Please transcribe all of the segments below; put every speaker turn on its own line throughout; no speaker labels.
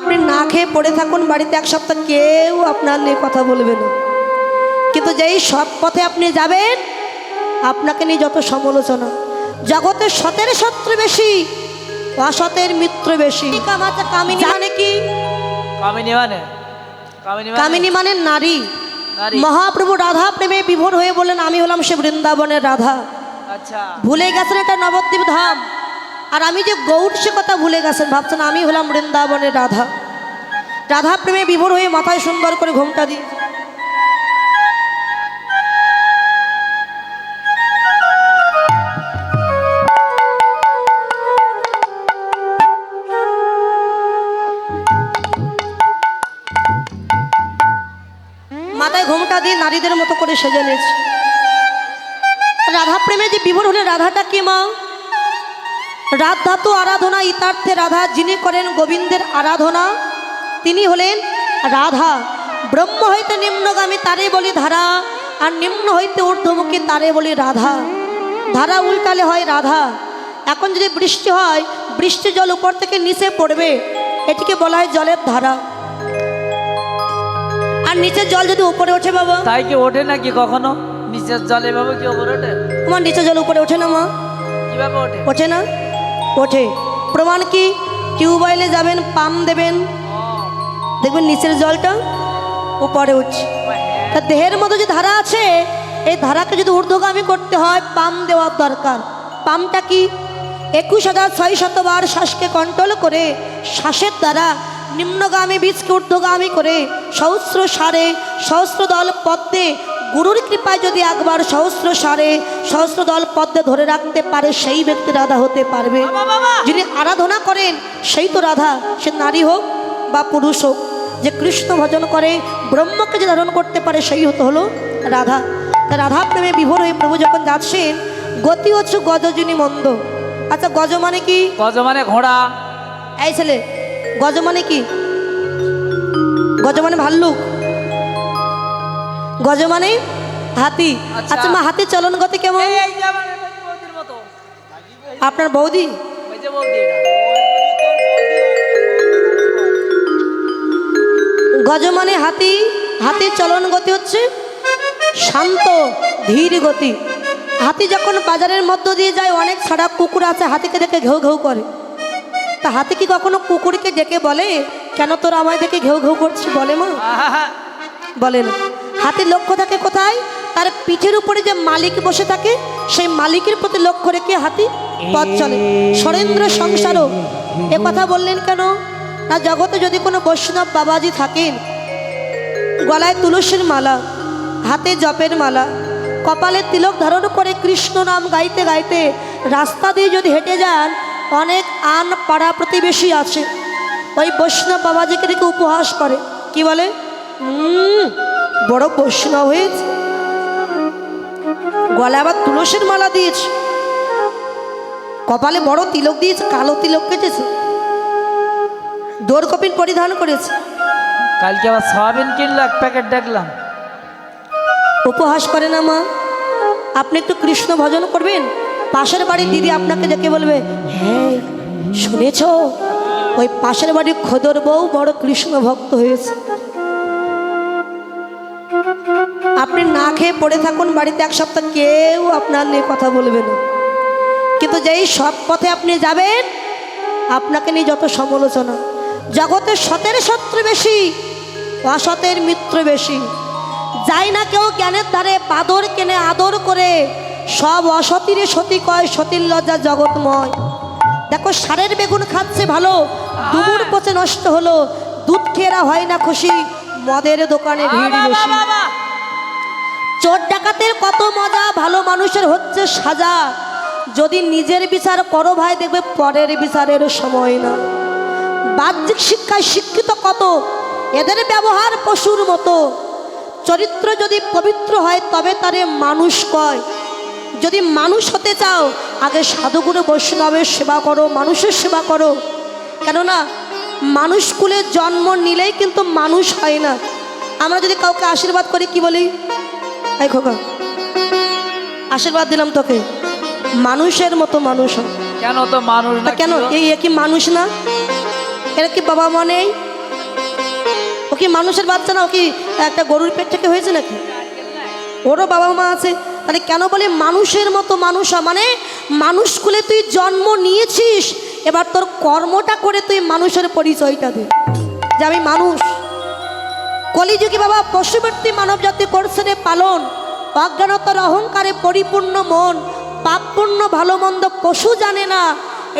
আপনি না খেয়ে পড়ে থাকুন বাড়িতে এক সপ্তাহ কেউ আপনার নিয়ে কথা বলবে না। কিন্তু যেই সৎ পথে আপনি যাবেন আপনাকে নিয়ে যত সমালোচনা জগতের সতের শত্রু বেশি অসতের মিত্র বেশি। কামাতে কামিনী মানে কি?
কামিনী মানে? কামিনী মানে?
মানে নারী।
নারী।
মহাপ্রভু রাধা প্রেমে বিভোর হয়ে বললেন আমি হলাম সে বৃন্দাবনের রাধা।
আচ্ছা।
ভুলে গেছেন এটা নবদ্বীপ ধাম। আর আমি যে গৌর সে কথা ভুলে গেছেন, ভাবছেন আমি হলাম বৃন্দাবনের রাধা। রাধা প্রেমে বিভোর হয়ে মাথায় সুন্দর করে ঘোমটা দিই মাথায় ঘোমটা দিয়ে নারীদের মতো করে সেজে নিয়েছে। রাধা প্রেমে যে বিভোর হলে রাধাটা কি মা? রাত ধাতু আরাধনা ইতার্থে রাধা যিনি করেন গোবিন্দের আরাধনা তিনি হলেন রাধা। ব্রহ্ম হইতে নিম্নগামী তারে বলি ধারা আর নিম্ন হইতে ঊর্ধ্বমুখী তারে বলি রাধা। ধারা উল্টালে হয় রাধা। এখন যদি বৃষ্টি হয় বৃষ্টি জল উপর থেকে নিচে পড়বে। এটিকে বলা হয় জলের ধারা। আর নিচের জল যদি উপরে ওঠে বাবা?
তাই কি ওঠে নাকি কখনো? নিচের জলে ভাবে কি ওপরে ওঠে?
তোমার নিচের জল উপরে ওঠে না মা?
কীভাবে ওঠে?
ওঠে না? ওঠে। প্রমাণ কি? টিউবওয়েলে যাবেন, পাম্প দেবেন। দেখবেন নিচের জলটা উপরে উঠছে। তা দেহের মধ্যে যে ধারা আছে, এই ধারাকে যদি ঊর্ধ্বগামী করতে হয়, পাম্প দেওয়ার দরকার। পাম্পটা কি? একুশ হাজার ছয় শতবার শ্বাসকে কন্ট্রোল করে শ্বাসের দ্বারা নিম্নগামী বীজকে ঊর্ধ্বগামী করে সহস্র সারে সহস্র দল পদ্মে গুরুর কৃপায় যদি একবার সহস্র সারে সহস্র দল পদ্মে ধরে রাখতে পারে সেই ব্যক্তি রাধা হতে পারবে। যিনি আরাধনা করেন সেই তো রাধা সে নারী হোক বা পুরুষ হোক। যে কৃষ্ণ ভজন করে ব্রহ্মকে যে ধারণ করতে পারে সেই হতো হলো রাধা। তা রাধা প্রেমে বিভোর হয়ে প্রভু যখন যাচ্ছেন গতি হচ্ছে গজজনী মন্দ। আচ্ছা গজ মানে কি?
গজ মানে ঘোড়া।
এই ছেলে গজ মানে কি? গজ মানে ভাল্লুক। গজ মানে হাতি।
আচ্ছা।
আচ্ছা মা হাতির চলন গতি কেমন? আপনার বৌদি। গজ মানে হাতি হাতির চলন গতি হচ্ছে শান্ত ধীর গতি। হাতি যখন বাজারের মধ্য দিয়ে যায় অনেক ছাড়া কুকুর আছে হাতিকে দেখে ঘেউ ঘেউ করে। তা হাতি কি কখনো কুকুরকে ডেকে বলে কেন তোর আমায় দেখে ঘেউ ঘেউ করছিস? বলে মা। বলে না। হাতির লক্ষ্য থাকে কোথায়? তার পিঠের উপরে যে মালিক বসে থাকে সেই মালিকের প্রতি লক্ষ্য রেখে হাতি পথ চলে। সরেন্দ্র সংসারও এ কথা বললেন কেন? না জগতে যদি কোনো বৈষ্ণব বাবাজি থাকেন গলায় তুলসীর মালা হাতে জপের মালা কপালে তিলক ধারণ করে কৃষ্ণ নাম গাইতে গাইতে রাস্তা দিয়ে যদি হেঁটে যান অনেক আন পাড়া প্রতিবেশী আছে। ওই বৈষ্ণব বাবাজিকে দেখে উপহাস করে। কি বলে? "উম, বড় বৈষ্ণব হয়েছে। গলায় আবার তুলসীর মালা দিয়েছে। কপালে বড় তিলক দিয়েছে কালো তিলক কেটেছে। দোর কপিন পরিধান করেছে।
কালকে আবার সয়াবিন কিনলো এক প্যাকেট দেখলাম।
উপহাস করে না মা। আপনি একটু কৃষ্ণ ভজন করবেন? পাশের বাড়ির দিদি আপনাকে ডেকে বলবে হ্যাঁ শুনেছ? ওই পাশের বাড়ির খোদর বউ বড় কৃষ্ণ ভক্ত হয়েছে। খেয়ে পড়ে থাকুন বাড়িতে এক সপ্তাহ কেউ আপনার নিয়ে কথা বলবে না। কিন্তু যেই সৎ পথে আপনি যাবেন আপনাকে নিয়ে যত সমালোচনা জগতের সতের শত্রু বেশি অসতের মিত্র বেশি। যাই না কেউ জ্ঞানের দ্বারে বাদর কেনে আদর করে সব অসতীরে সতী কয় সতীর লজ্জা জগৎময়। দেখো সারের বেগুন খাচ্ছে ভালো দুমুর পচে নষ্ট হলো দুধ খেয়েরা হয় না খুশি মদের দোকানে ভিড় বেশি। চোর ডাকাতের কত মজা, ভালো মানুষের হচ্ছে সাজা। যদি নিজের বিচার করো ভাই, দেখবে পরের বিচারের সময় না। বাহ্যিক শিক্ষায় শিক্ষিত কত? এদের ব্যবহার পশুর মতো। চরিত্র যদি পবিত্র হয়, তবে তারে মানুষ কয়। যদি মানুষ হতে চাও, আগে সাধুগুরু বৈষ্ণবের সেবা করো, মানুষের সেবা করো। কেননা, মানুষ কুলে জন্ম নিলেই কিন্তু মানুষ হয় না। আমরা যদি কাউকে আশীর্বাদ করি, কি বলি? এই খোকা আশীর্বাদ দিলাম তোকে। মানুষের মতো মানুষ
কেন তো মানুষ না
কেন? এই কি মানুষ না? এরা কি বাবা মা নেই? ও কি মানুষের বাচ্চা না? ও কি একটা গরুর পেট থেকে হয়েছে নাকি? ওরও বাবা মা আছে। তাহলে কেন বলে মানুষের মতো মানুষ? মানে মানুষ কুলে তুই জন্ম নিয়েছিস এবার তোর কর্মটা করে তুই মানুষের পরিচয়টা দে। যে আমি মানুষ। কলিযুগে বাবা পশুবর্তী মানব জাতি করছে রে পালন অজ্ঞানতার অহংকারে পরিপূর্ণ মন পাপপূর্ণ ভালো মন্দ পশু জানে না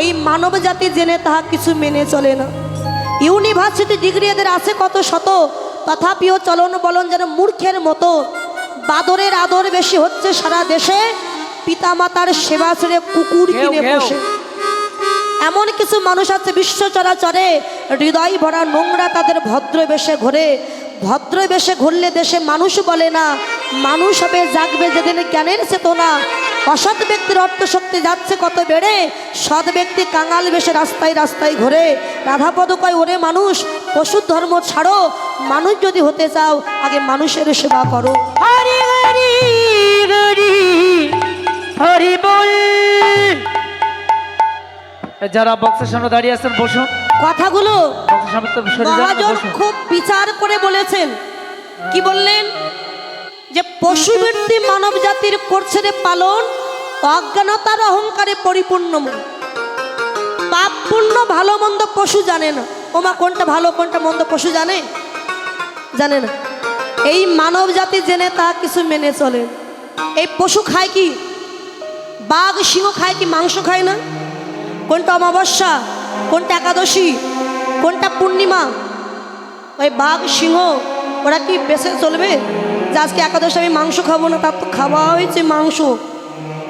এই মানব জাতি জেনে তাহা কিছু মেনে চলে না। ইউনিভার্সিটি ডিগ্রি এদের আছে কত শত তথাপিও চলন বলন যেন মূর্খের মতো। বাদরের আদর বেশি হচ্ছে সারা দেশে পিতামাতার সেবা ছেড়ে কুকুর কিনে বসে। এমন কিছু মানুষ আছে বিশ্ব চরাচরে হৃদয় ভরা নোংরা তাদের ভদ্র বেশে ঘোরে। ভদ্র বেশে ঘুরলে দেশে মানুষ বলে না মানুষ হবে জাগবে যেদিন জ্ঞানের চেতনা। অসৎ ব্যক্তির অর্থশক্তি যাচ্ছে কত বেড়ে সৎ ব্যক্তি কাঙাল বেশে রাস্তায় রাস্তায় ঘোরে। রাধাপদ কয় ওরে মানুষ পশুর ধর্ম ছাড়ো মানুষ যদি হতে চাও আগে মানুষের সেবা করো।
হরি হরি হরি হরি বল। যারা বক্সের সামনে দাঁড়িয়ে আছেন বসুন।
কথাগুলো মহাজন খুব বিচার করে বলেছেন। কি বললেন? যে পশুবৃত্তি মানব জাতির করছে রে পালন অজ্ঞানতার অহংকারে পরিপূর্ণ মন পাপপূর্ণ ভালো মন্দ পশু জানে না। ওমা কোনটা ভালো কোনটা মন্দ পশু জানে? জানে না। এই মানব জাতি জেনে তা কিছু মেনে চলে। এই পশু খায় কি? বাঘ সিংহ খায় কি? মাংস খায় না? কোনটা অমাবস্যা? কোনটা একাদশী, কোনটা পূর্ণিমা? ওই বাঘ, সিংহ, ওরা কি বেঁচে চলবে? যে আজকে একাদশী, আমি মাংস খাব না, তার তো খাওয়া হয়েছে মাংস।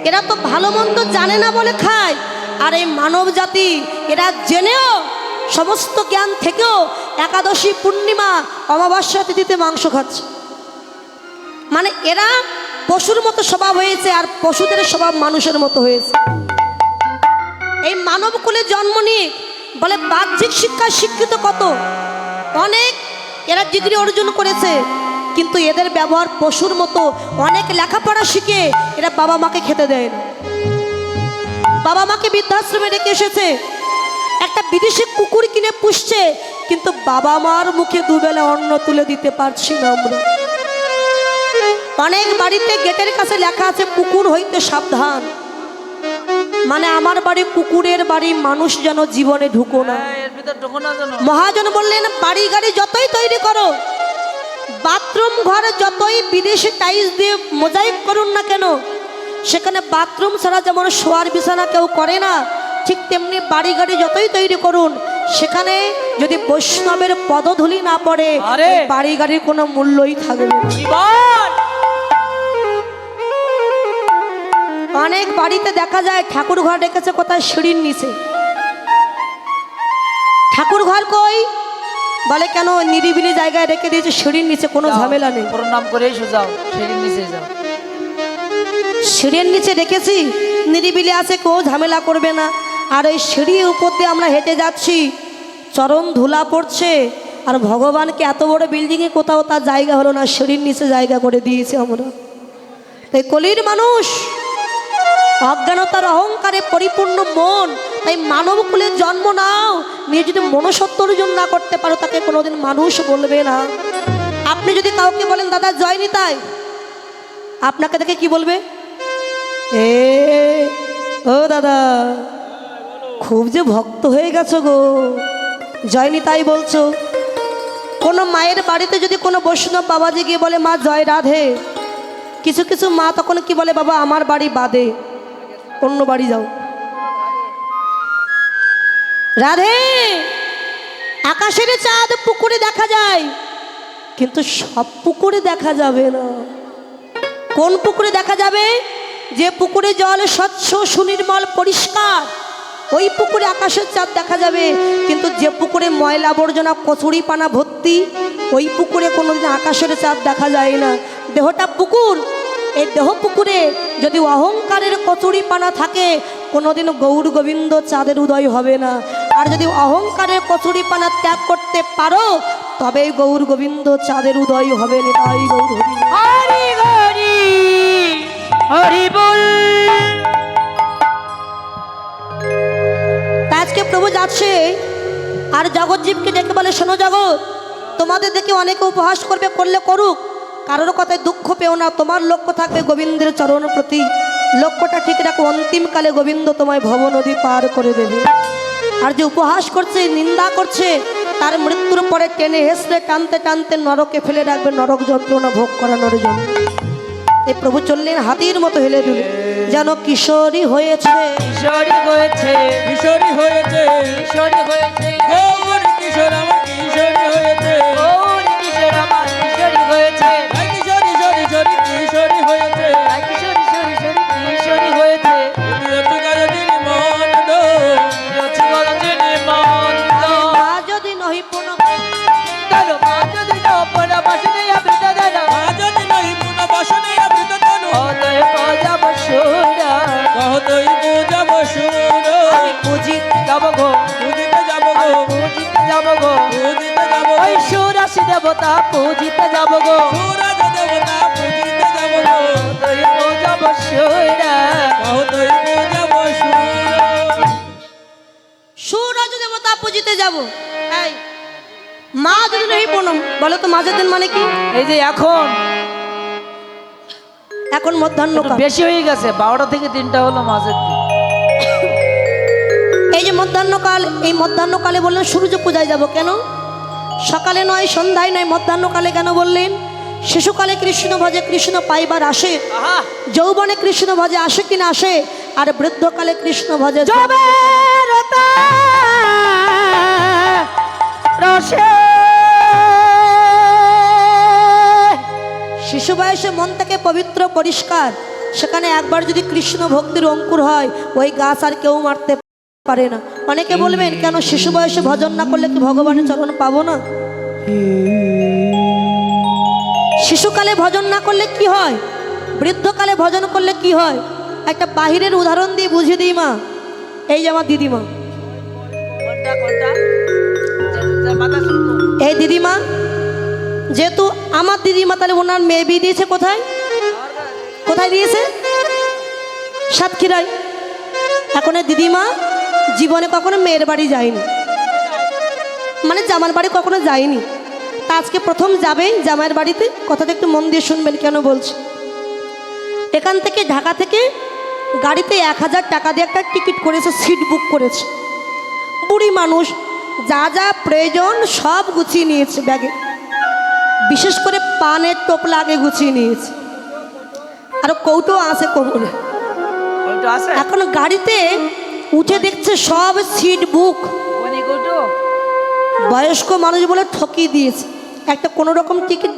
এরা তো ভালো মন্দ জানে না বলে খায়। আর এই মানব জাতি, এরা জেনেও, সমস্ত জ্ঞান থেকেও একাদশী, পূর্ণিমা, অমাবস্যা তিথিতে মাংস খাচ্ছে। মানে এরা পশুর মতো স্বভাব হয়েছে, আর পশুদের স্বভাব মানুষের মতো হয়েছে। এই মানব কুলে জন্ম নিয়ে বলে বাহ্যিক শিক্ষা শিক্ষিত কত? অনেক এরা ডিগ্রি অর্জন করেছে, কিন্তু এদের ব্যবহার পশুর মতো। অনেক লেখাপড়া শিখে এরা বাবা মাকে খেতে দেয় না। বাবা মাকে বৃদ্ধাশ্রমে রেখে এসেছে। একটা বিদেশি কুকুর কিনে পুষছে, কিন্তু বাবা মার মুখে দুবেলা অন্ন তুলে দিতে পারছি না আমরা। অনেক বাড়িতে গেটের কাছে লেখা আছে, কুকুর হইতে সাবধান। মানে আমার বাড়ি কুকুরের বাড়ি মানুষ যেন জীবনে ঢুকো না। মহাজন বললেন বাড়ি গাড়ি যতই তৈরি করো বাথরুম ঘর যতই বিদেশি টাইলস দিয়ে মোজাইক করুন না কেন সেখানে বাথরুম ছাড়া যেমন শোয়ার বিছানা কেউ করে না ঠিক তেমনি বাড়ি গাড়ি যতই তৈরি করুন সেখানে যদি বৈষ্ণবের পদধূলি না পড়ে বাড়ি গাড়ির কোনো মূল্যই থাকবে না। অনেক বাড়িতে দেখা যায় ঠাকুর ঘর রেখেছে কোথায় সিঁড়ির নিচে। ঠাকুর ঘর কই? বলে কেন নিরিবিলি জায়গায় রেখে দিয়েছে সিঁড়ির নিচে কোনো ঝামেলা নেই।
প্রণাম করে এসো যাও সেদিন নিচে যাও।
সিঁড়ির নিচে রেখেছি নিরিবিলি আছে কেউ ঝামেলা করবে না। আর ওই সিঁড়ির উপর দিয়ে আমরা হেঁটে যাচ্ছি। চরম ধুলা পড়ছে আর ভগবানকে এত বড় বিল্ডিংয়ে কোথাও তার জায়গা হলো না সিঁড়ির নিচে জায়গা করে দিয়েছে আমরা। তাই কলির মানুষ অজ্ঞানতার অহংকারে পরিপূর্ণ মন, তাই মানব কুলের জন্ম নাও। নিয়ে যদি মনসত্ব অর্জন না করতে পারো, তাকে কোনোদিন মানুষ বলবে না। আপনি যদি কাউকে বলেন, দাদা জয়নি তাই, আপনাকে দেখে কি বলবে? এ, ও দাদা, খুব যে ভক্ত হয়ে গেছো গো। জয়নি তাই বলছো। কোনো মায়ের বাড়িতে যদি কোনো বৈষ্ণব বাবাজি গিয়ে বলে, মা, জয় রাধে। কিছু কিছু মা তখন কি বলে, বাবা, আমার বাড়ি বাদে। অন্য বাড়ি যাও। রাধে, আকাশের চাঁদ পুকুরে দেখা যায়, কিন্তু সব পুকুরে দেখা যাবে না। কোন পুকুরে দেখা যাবে? যে পুকুরে জল স্বচ্ছ, সুনির্মল, পরিষ্কার, ওই পুকুরে আকাশের চাঁদ দেখা যাবে। কিন্তু যে পুকুরে ময়লা আবর্জনা, কচুরি পানা ভর্তি, ওই পুকুরে কোনোদিন আকাশের চাঁদ দেখা যায় না। দেহটা পুকুর এই দেহ পুকুরে যদি অহংকারের কচুরি পানা থাকে কোনোদিন গৌর গোবিন্দ চাঁদের উদয় হবে না। আর যদি অহংকারের কচুরি পানা ত্যাগ করতে পারো তবেই গৌর গোবিন্দ চাঁদের উদয় হবে গৌর হরি।
হরি হরি হরি বল।
তা আজকে প্রভু যাচ্ছে। আর জগৎজীবকে ডেকে বলে শোনো জগৎ তোমাদের দেখে অনেকে উপহাস করবে করলে করুক। কারোর কথায় দুঃখ পেও না, তোমার লক্ষ্য থাকবে গোবিন্দের চরণ প্রতি। লক্ষ্যটা ঠিক রাখো, অন্তিমকালে গোবিন্দ তোমায় ভব নদী পার করে দেবে। আর যে উপহাস করছে, নিন্দা করছে, তার মৃত্যুর পরে টেনে হেসড়ে, টানতে টানতে নরকে ফেলে রাখবে নরক যন্ত্রণা ভোগ করানোর জন্য। এই প্রভু চললেন হাতির মতো হেলে দুলে। যেন কিশোরী হয়েছে।
কিশোরী হয়েছে
কিশোরী হয়েছে
কিশোরী হয়েছে। যাব গো
পূজিতে যাব গো।
পুজিত যাব গো।
পূজিতে যাব
ওই সুরাশি দেবতা পুজিত যাব গো।
সূরজ দেবতা পূজিতে যাব গো।
অতএব পজাব সুরা।
কহতই পূজা বসুর
দেবতা পুজিতে যাব। এই মা যদি নহি পুনম বলো তো মাঝের দিন মানে কি?
এই যে এখন।
এখন মধ্যাহ্ন
বেশি হয়ে গেছে বারোটা থেকে তিনটা হলো মাঝের দিন
মধ্যাহ্নকাল এই মধ্যাহ্নকালে বললেন সূর্য পূজায় যাব কেন? সকালে নয় সন্ধ্যায় নয় মধ্যাহ্নকালে কেন বললেন? শিশুকালে কৃষ্ণ ভজে কৃষ্ণ পাইবার আসে যৌবনে কৃষ্ণ ভজে আসে কিনা আসে আর বৃদ্ধকালে কৃষ্ণ ভজে শিশু বয়সে মন থেকে পবিত্র পরিষ্কার। সেখানে একবার যদি কৃষ্ণ ভক্তির অঙ্কুর হয় ওই গাছ আর কেউ মারতে পারে না। অনেকে বলবেন, কেন শিশু বয়সে ভজন না করলে কি ভগবানের চরণ পাবো না? শিশুকালে ভজন না করলে কি হয়? বৃদ্ধকালে ভজন করলে কি হয়? একটা বাহিরের উদাহরণ দিয়ে বুঝিয়ে দিই, মা। এই যে আমার দিদিমা। এই দিদিমা, যেহেতু আমার দিদিমা তাহলে ওনার মেয়ে বিয়ে দিয়েছে কোথায়? কোথায় দিয়েছে? সাতক্ষীরায়। এখন দিদিমা জীবনে কখনো মেয়ের বাড়ি যায়নি মানে জামার বাড়ি কখনো যায়নি তা আজকে প্রথম যাবে জামাইয়ের বাড়িতে? কথাটা একটু মন দিয়ে শুনবেন কেন বলছি। এখান থেকে ঢাকা থেকে গাড়িতে এক হাজার টাকা দিয়ে একটা টিকিট করেছে সিট বুক করেছে। বুড়ি মানুষ যা যা প্রয়োজন সব গুছিয়ে নিয়েছে ব্যাগে। বিশেষ করে পানের টোপলা আগে গুছিয়ে নিয়েছে। আর কৌটো আছে কোমরে। এখন গাড়িতে উঠে দেখছে সব সিট বুক। বয়স্ক মানুষ বলে ঠকিয়ে দিয়েছে। একটা কোনো রকম টিকিট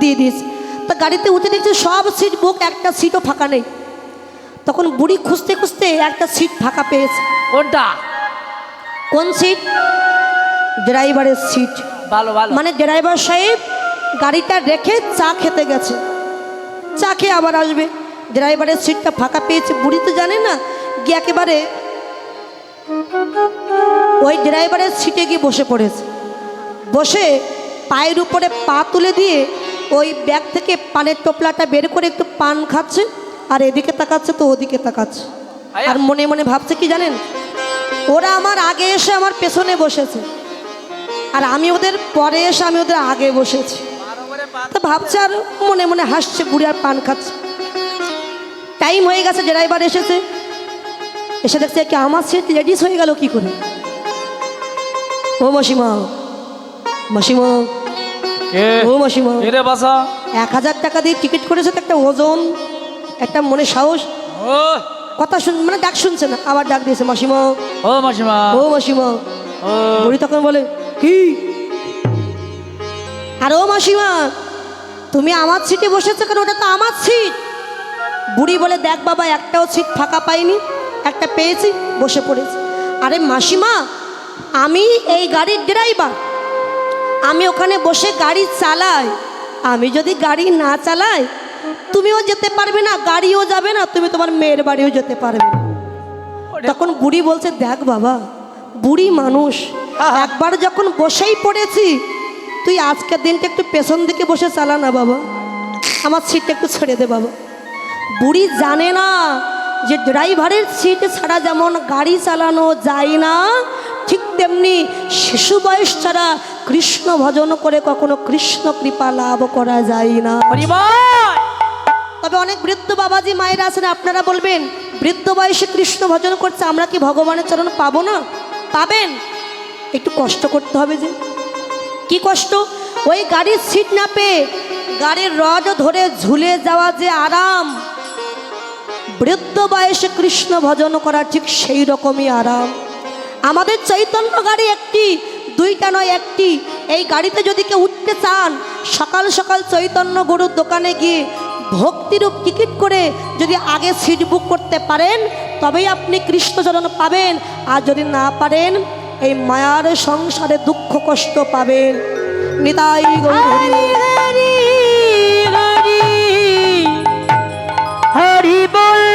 দিয়ে দিয়েছে। তা গাড়িতে উঠে দেখছে সব সিট বুক একটা সিটও ফাঁকা নেই। তখন বুড়ি খুঁজতে খুঁজতে একটা সিট ফাঁকা পেয়েছে।
কোনটা?
কোন সিট? ড্রাইভারের সিট।
ভালো ভালো।
মানে ড্রাইভার সাহেব গাড়িটা রেখে চা খেতে গেছে। চা খেয়ে আবার আসবে। ড্রাইভারের সিটটা ফাঁকা পেয়েছে। বুড়ি তো জানে না গিয়ে একেবারে ওই ড্রাইভারের সিটে গিয়ে বসে পড়েছে। বসে পায়ের উপরে পা তুলে দিয়ে ওই ব্যাগ থেকে পানের টোপলাটা বের করে একটু পান খাচ্ছে আর এদিকে তাকাচ্ছে তো ওদিকে তাকাচ্ছে। আর মনে মনে ভাবছে কি জানেন? ওরা আমার আগে এসে আমার পেছনে বসেছে। আর আমি ওদের পরে এসে আমি ওদের আগে বসেছি। তো ভাবছে আর মনে মনে হাসছে বুড়ি আর পান খাচ্ছে। টাইম হয়ে গেছে ড্রাইভার এসেছে। এসে দেখছে কি আমার সিট লেডিস হয়ে গেল কি করে? ও মাসিমা মাসিমা।
কে?
ও মাসিমা।
রে বাসা
এক হাজার টাকা দিয়ে টিকিট করেছে তো একটা ওজন একটা মনে সাহস।
ও।
কথা শুন মানে ডাক শুনছে না আবার ডাক দিয়েছে মাসিমা।
ও মাসিমা।
ও মাসিমা। বুড়ি তখন বলে কি? আর ও মাসিমা তুমি আমার সিটে বসেছো কেন? ওটা তো আমার সিট বুড়ি বলে দেখ বাবা একটাও সিট ফাঁকা পাইনি। একটা পেয়েছি বসে পড়েছি। আরে মাসিমা আমি এই গাড়ির ড্রাইভার আমি ওখানে বসে গাড়ি চালাই। আমি যদি গাড়ি না চালাই তুমিও যেতে পারবে না গাড়িও যাবে না তুমি তোমার মেয়ের বাড়িও যেতে পারবে না। তখন বুড়ি বলছে দেখ বাবা বুড়ি মানুষ একবার যখন বসেই পড়েছি তুই আজকের দিনটা একটু পেছন দিকে বসে চালা না বাবা। আমার সিটটা একটু ছেড়ে দে বাবা। বুড়ি জানে না যে ড্রাইভারের সিট ছাড়া যেমন গাড়ি চালানো যায় না ঠিক তেমনি শিশু বয়স ছাড়া কৃষ্ণ ভজন করে কখনো কৃষ্ণ কৃপা লাভ করা যায় না। তবে অনেক বৃদ্ধ বাবাজি মায়েরা আছেন আপনারা বলবেন বৃদ্ধ বয়সে কৃষ্ণ ভজন করছে আমরা কি ভগবানের চরণ পাবো না? পাবেন। একটু কষ্ট করতে হবে যে। কি কষ্ট? ওই গাড়ির সিট না পেয়ে গাড়ির রড ধরে ঝুলে যাওয়া যে আরাম। বৃদ্ধ বয়সে কৃষ্ণ ভজন করা ঠিক সেই রকমই আরাম। আমাদের চৈতন্য গাড়ি একটি, দুইটা নয়, একটি। এই গাড়িতে যদি কেউ উঠতে চান, সকাল সকাল চৈতন্য গরুর দোকানে গিয়ে ভক্তিরূপ টিকিট করে যদি আগে সিট বুক করতে পারেন, তবেই আপনি কৃষ্ণচরণ পাবেন। আর যদি না পারেন, এই মায়ার সংসারে দুঃখ কষ্ট পাবেন। নিতাই
হরি বল